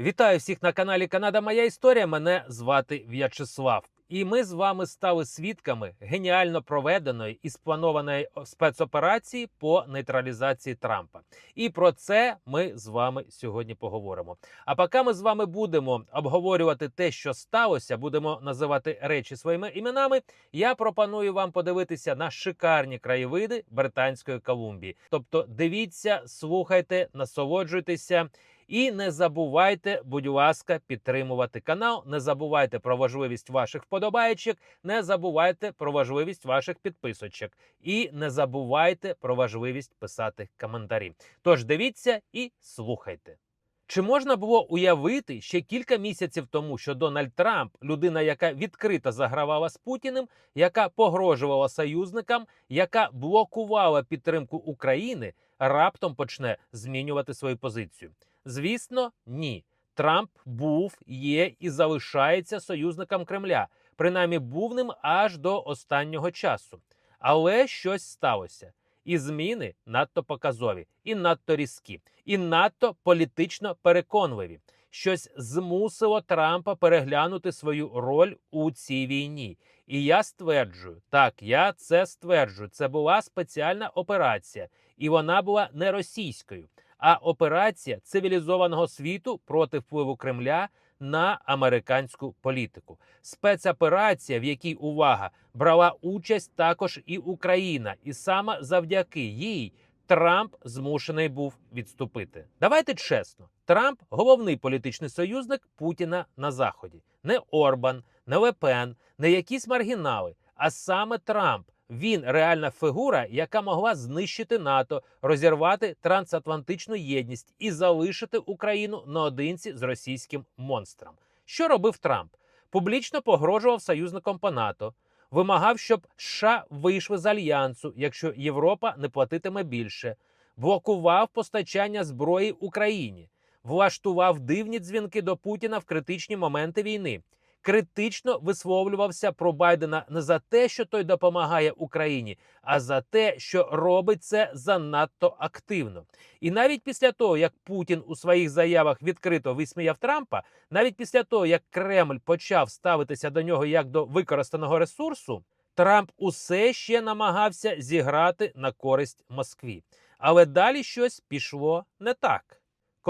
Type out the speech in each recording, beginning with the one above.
Вітаю всіх на каналі Канада Моя Історія. Мене звати В'ячеслав. І ми з вами стали свідками геніально проведеної і спланованої спецоперації по нейтралізації Трампа. І про це ми з вами сьогодні поговоримо. А поки ми з вами будемо обговорювати те, що сталося, будемо називати речі своїми іменами. Я пропоную вам подивитися на шикарні краєвиди Британської Колумбії. Тобто, дивіться, слухайте, насолоджуйтеся. І не забувайте, будь ласка, підтримувати канал. Не забувайте про важливість ваших вподобайчик, не забувайте про важливість ваших підписочок. І не забувайте про важливість писати коментарі. Тож дивіться і слухайте. Чи можна було уявити ще кілька місяців тому, що Дональд Трамп, людина, яка відкрито загравала з Путіним, яка погрожувала союзникам, яка блокувала підтримку України, раптом почне змінювати свою позицію? Звісно, ні. Трамп був, є і залишається союзником Кремля. Принаймні був ним аж до останнього часу. Але щось сталося. І зміни надто показові, і надто різкі, і надто політично переконливі. Щось змусило Трампа переглянути свою роль у цій війні. І я стверджую, так, я це стверджую. Це була спеціальна операція, і вона була не російською а операція цивілізованого світу проти впливу Кремля на американську політику. Спецоперація, в якій увага брала участь також і Україна, і саме завдяки їй. Трамп змушений був відступити. Давайте чесно, Трамп головний політичний союзник Путіна на заході, не Орбан, не Лепен, не якісь маргінали, а саме Трамп. Він реальна фігура, яка могла знищити НАТО, розірвати трансатлантичну єдність і залишити Україну наодинці з російським монстром. Що робив Трамп? Публічно погрожував союзникам по НАТО, вимагав, щоб США вийшли з альянсу, якщо Європа не платитиме більше, блокував постачання зброї Україні, влаштував дивні дзвінки до Путіна в критичні моменти війни критично висловлювався про Байдена не за те, що той допомагає Україні, а за те, що робить це занадто активно. І навіть після того, як Путін у своїх заявах відкрито висміяв Трампа, навіть після того, як Кремль почав ставитися до нього як до використаного ресурсу, Трамп усе ще намагався зіграти на користь Москві. Але далі щось пішло не так.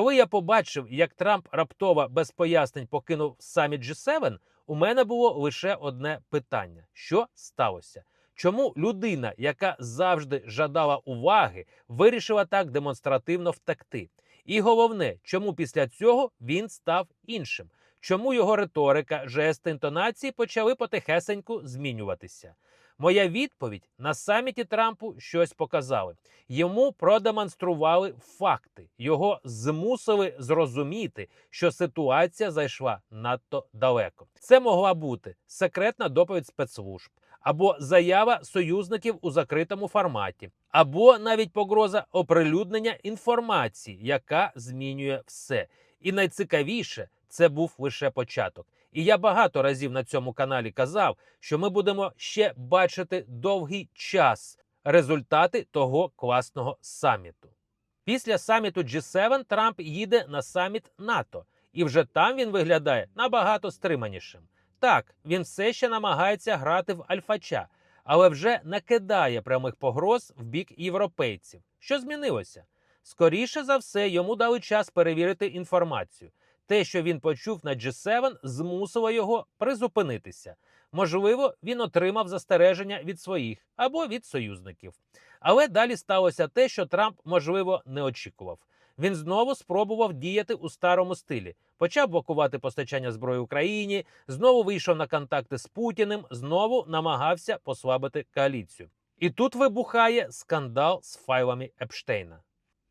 Коли я побачив, як Трамп раптово без пояснень покинув саміт G7, у мене було лише одне питання: що сталося? Чому людина, яка завжди жадала уваги, вирішила так демонстративно втекти? І головне, чому після цього він став іншим? Чому його риторика, жести, інтонації почали потихесеньку змінюватися? Моя відповідь на саміті Трампу щось показали. Йому продемонстрували факти, його змусили зрозуміти, що ситуація зайшла надто далеко. Це могла бути секретна доповідь спецслужб. Або заява союзників у закритому форматі, або навіть погроза оприлюднення інформації, яка змінює все. І найцікавіше це був лише початок. І я багато разів на цьому каналі казав, що ми будемо ще бачити довгий час результати того класного саміту. Після саміту G7 Трамп їде на саміт НАТО, і вже там він виглядає набагато стриманішим. Так, він все ще намагається грати в альфача, але вже не кидає прямих погроз в бік європейців. Що змінилося? Скоріше за все, йому дали час перевірити інформацію. Те, що він почув на G7, змусило його призупинитися. Можливо, він отримав застереження від своїх або від союзників. Але далі сталося те, що Трамп, можливо, не очікував. Він знову спробував діяти у старому стилі. Почав блокувати постачання зброї Україні, знову вийшов на контакти з Путіним, знову намагався послабити коаліцію. І тут вибухає скандал з файлами Епштейна.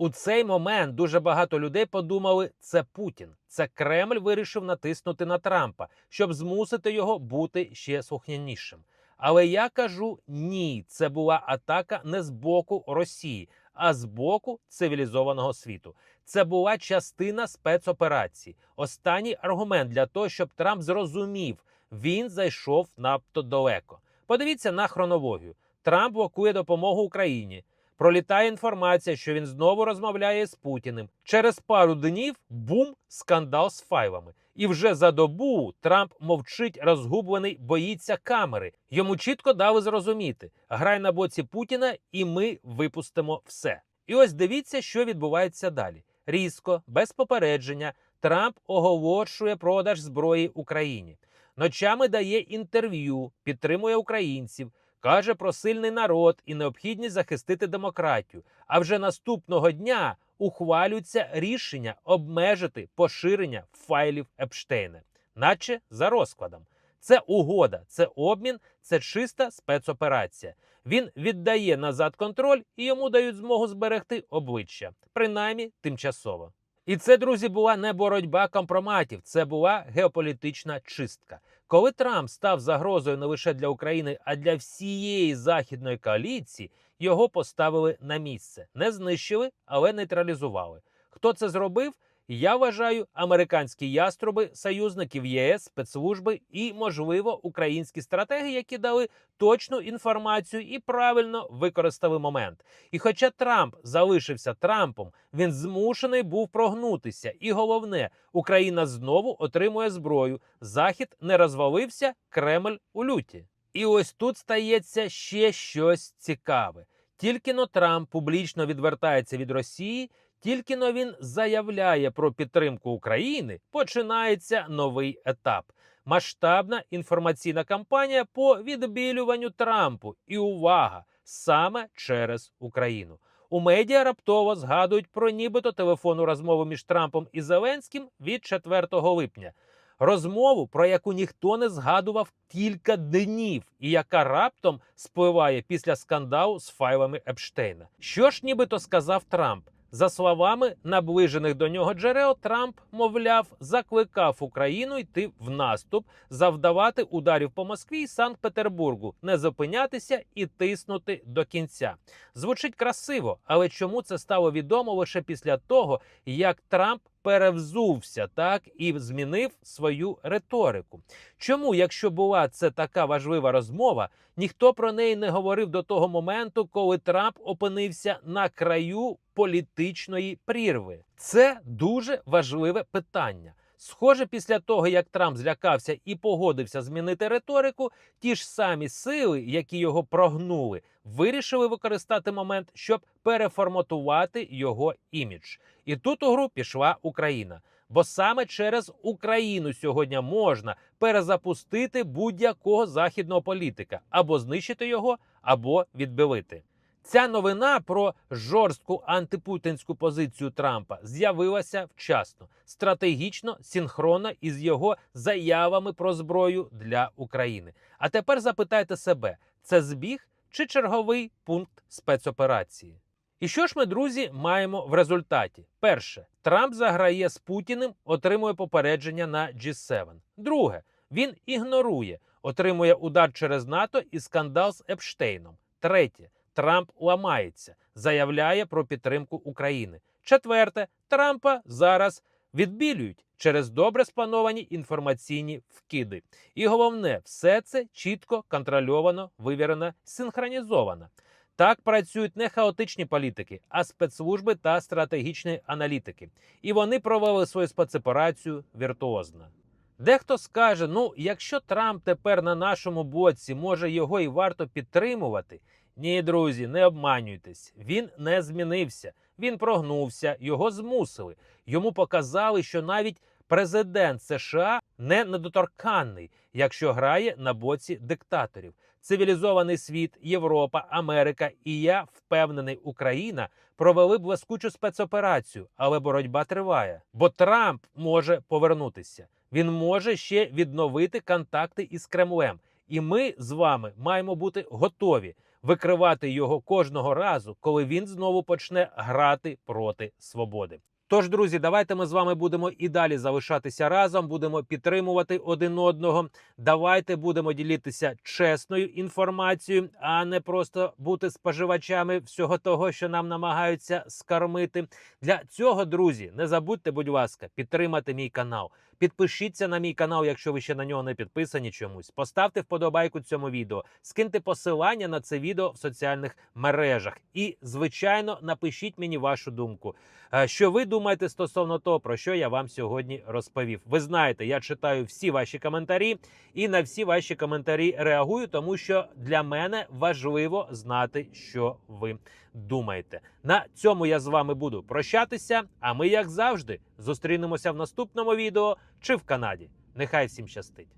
У цей момент дуже багато людей подумали, це Путін, це Кремль вирішив натиснути на Трампа, щоб змусити його бути ще слухнянішим. Але я кажу ні, це була атака не з боку Росії, а з боку цивілізованого світу. Це була частина спецоперації. Останній аргумент для того, щоб Трамп зрозумів, він зайшов надто далеко. Подивіться на хронологію: Трамп блокує допомогу Україні. Пролітає інформація, що він знову розмовляє з Путіним. Через пару днів бум, скандал з файлами. І вже за добу Трамп мовчить розгублений, боїться камери. Йому чітко дали зрозуміти: грай на боці Путіна, і ми випустимо все. І ось дивіться, що відбувається далі. Різко, без попередження, Трамп оголошує продаж зброї Україні. Ночами дає інтерв'ю, підтримує українців, каже про сильний народ і необхідність захистити демократію. А вже наступного дня ухвалюється рішення обмежити поширення файлів Епштейна, наче за розкладом. Це угода, це обмін, це чиста спецоперація. Він віддає назад контроль і йому дають змогу зберегти обличчя, принаймні тимчасово. І це, друзі, була не боротьба компроматів, це була геополітична чистка. Коли Трамп став загрозою не лише для України, а для всієї західної коаліції, його поставили на місце, не знищили, але нейтралізували. Хто це зробив? Я вважаю американські яструби, союзників ЄС, спецслужби і, можливо, українські стратегії, які дали точну інформацію і правильно використали момент. І хоча Трамп залишився Трампом, він змушений був прогнутися. І головне, Україна знову отримує зброю. Захід не розвалився, Кремль у люті. І ось тут стається ще щось цікаве. Тільки но Трамп публічно відвертається від Росії. Тільки но він заявляє про підтримку України, починається новий етап. Масштабна інформаційна кампанія по відбілюванню Трампу. І увага саме через Україну. У медіа раптово згадують про нібито телефонну розмову між Трампом і Зеленським від 4 липня. Розмову, про яку ніхто не згадував кілька днів, і яка раптом спливає після скандалу з файлами Епштейна. Що ж нібито сказав Трамп? За словами наближених до нього джерел, Трамп, мовляв, закликав Україну йти в наступ, завдавати ударів по Москві і Санкт-Петербургу, не зупинятися і тиснути до кінця. Звучить красиво, але чому це стало відомо лише після того, як Трамп перевзувся так і змінив свою риторику? Чому, якщо була це така важлива розмова, ніхто про неї не говорив до того моменту, коли Трамп опинився на краю політичної прірви? Це дуже важливе питання. Схоже, після того, як Трамп злякався і погодився змінити риторику, ті ж самі сили, які його прогнули, вирішили використати момент, щоб переформатувати його імідж. І тут у гру пішла Україна. Бо саме через Україну сьогодні можна перезапустити будь-якого західного політика або знищити його, або відбилити. Ця новина про жорстку антипутінську позицію Трампа з'явилася вчасно, стратегічно, синхронно із його заявами про зброю для України. А тепер запитайте себе: це збіг чи черговий пункт спецоперації? І що ж ми, друзі, маємо в результаті? Перше, Трамп заграє з Путіним, отримує попередження на G7. Друге, він ігнорує, отримує удар через НАТО і скандал з Епштейном. Третє. Трамп ламається, заявляє про підтримку України. Четверте, Трампа зараз відбілюють через добре сплановані інформаційні вкиди. І головне, все це чітко контрольовано, вивірено, синхронізовано. Так працюють не хаотичні політики, а спецслужби та стратегічні аналітики. І вони провели свою спецоперацію віртуозно. Дехто скаже: ну, якщо Трамп тепер на нашому боці, може його і варто підтримувати. Ні, друзі, не обманюйтесь. Він не змінився. Він прогнувся, його змусили. Йому показали, що навіть президент США не недоторканний, якщо грає на боці диктаторів. Цивілізований світ, Європа, Америка і я впевнений, Україна провели блискучу спецоперацію, але боротьба триває. Бо Трамп може повернутися. Він може ще відновити контакти із Кремлем. І ми з вами маємо бути готові викривати його кожного разу, коли він знову почне грати проти свободи. Тож, друзі, давайте ми з вами будемо і далі залишатися разом, будемо підтримувати один одного. Давайте будемо ділитися чесною інформацією, а не просто бути споживачами всього того, що нам намагаються скормити. Для цього, друзі, не забудьте, будь ласка, підтримати мій канал. Підпишіться на мій канал, якщо ви ще на нього не підписані чомусь. Поставте вподобайку цьому відео, скиньте посилання на це відео в соціальних мережах. І, звичайно, напишіть мені вашу думку. Е, Що ви думаєте стосовно того, про що я вам сьогодні розповів? Ви знаєте, я читаю всі ваші коментарі і на всі ваші коментарі реагую, тому що для мене важливо знати, що ви думаєте. На цьому я з вами буду прощатися. А ми, як завжди, зустрінемося в наступному відео чи в Канаді. Нехай всім щастить!